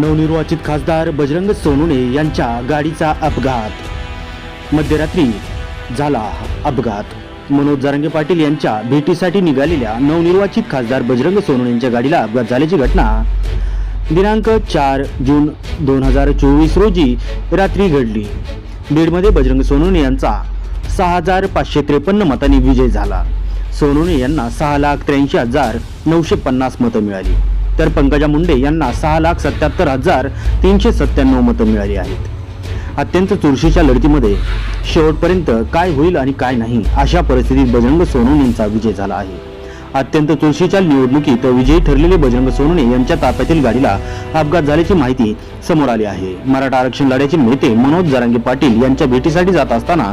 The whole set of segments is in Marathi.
नवनिर्वाचित खासदार बजरंग सोनुने यांच्या गाडीचा अपघात. मध्यरात्री झाला अपघात. मनोज जारंगे पाटील यांच्या भेटीसाठी निघालेल्या नवनिर्वाचित खासदार बजरंग सोनुने यांच्या गाडीला अपघात झाल्याची घटना दिनांक चार जून दोन हजार चोवीस रोजी रात्री घडली. बीडमध्ये बजरंग सोनवणे यांचा सहा हजार पाचशे त्रेपन्न मतांनी विजय झाला. सोनवणे यांना सहा लाख त्र्याऐंशी हजार नऊशे पन्नास मतं मिळाली. तर पंकजा मुंडे यांना सहा लाख सत्याहत्तर हजार तीनशे सत्त्याण्णव मतं मिळाली आहेत. अत्यंत चुरशीच्या लढतीमध्ये शेवटपर्यंत काय होईल आणि काय नाही अशा परिस्थितीत बजरंग सोनवणेंचा विजय झाला आहे. अत्यंत चुरशीच्या निवडणुकीत विजयी ठरलेले बजरंग सोनवणे यांच्या ताफ्यातील गाडीला अपघात झाल्याची माहिती समोर आली आहे. मराठा आरक्षण लढ्याचे नेते मनोज जरांगे पाटील यांच्या भेटीसाठी जात असताना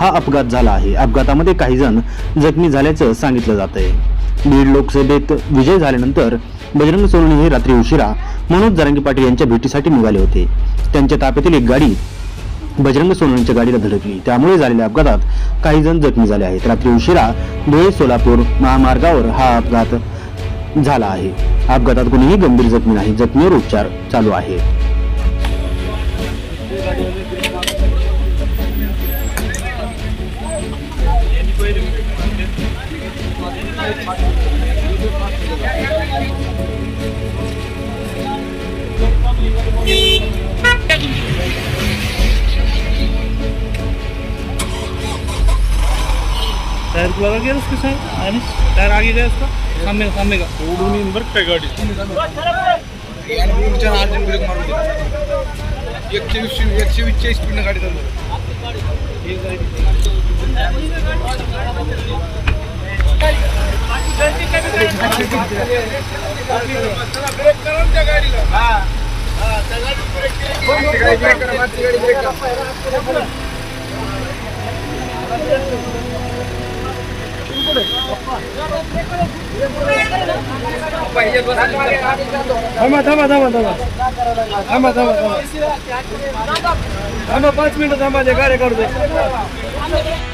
हा अपघात झाला आहे. अपघातामध्ये काही जण जखमी झाल्याचं सांगितलं जात आहे बीड लोकसभेत विजय झाल्यानंतर बजरंग सोनवणे हे रात्री उशिरा मनोज जरांगे पाटील यांच्या भेटीसाठी निघाले होते. त्यांच्या ताफ्यातील एक गाडी बजरंग सोनवणेच्या गाडीला धडकली. त्यामुळे झालेल्या अपघातात काही जण जखमी झाले आहेत. रात्री उशिरा धुळे सोलापूर महामार्गावर हा अपघात झाला आहे. अपघातात कोणीही गंभीर जखमी नाही. जखमीवर उपचार चालू आहे. टायर को लगा गया उसके साथ? आनिश टायर आगे गया उसका? सामने सामने का। ओडू नहीं बरक पे गाड़ी यार वो जन आठ जन ब्रेक मारू दे 120 120 स्पीड में गाड़ी चल रही है। गाड़ी ब्रेक करो त्या गाडीला हाँ। थांबा थांबा थांबा थांबा. थांबा थांबा थांबा. थांबा पाच मिनिटं थांबा ते गाड्या काढू दे.